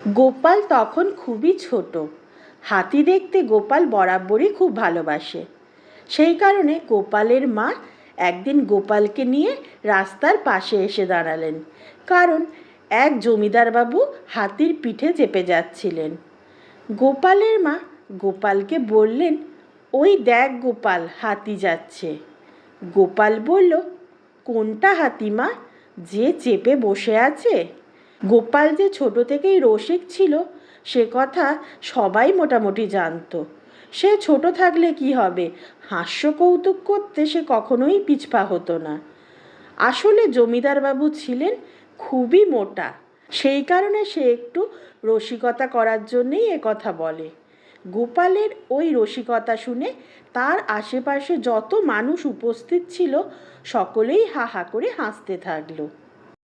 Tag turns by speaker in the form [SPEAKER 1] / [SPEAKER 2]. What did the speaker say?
[SPEAKER 1] গোপাল তখন খুবই ছোট। হাতি দেখতে গোপাল বরাবরই খুব ভালোবাসে। সেই কারণে গোপালের মা একদিন গোপালকে নিয়ে রাস্তার পাশে এসে দাঁড়ালেন। কারণ এক জমিদারবাবু হাতির পিঠে চেপে যাচ্ছিলেন। গোপালের মা গোপালকে বললেন, ওই দেখ গোপাল, হাতি যাচ্ছে। গোপাল বলল, কোনটা হাতিমা যে চেপে বসে আছে? গোপাল যে ছোট থেকেই রসিক ছিল, সে কথা সবাই মোটামুটি জানতো। সে ছোট থাকলে কি হবে? হাস্য কৌতুক করতে সে কখনোই পিছপা হতো না। আসলে জমিদার বাবু ছিলেন খুবই মোটা। সেই কারণে সে একটু রসিকতা করার জন্যেই কথা বলে। গোপালের ওই রসিকতা শুনে তার আশেপাশে যত মানুষ উপস্থিত ছিল, সকলেই হা হা করে হাসতে থাকল।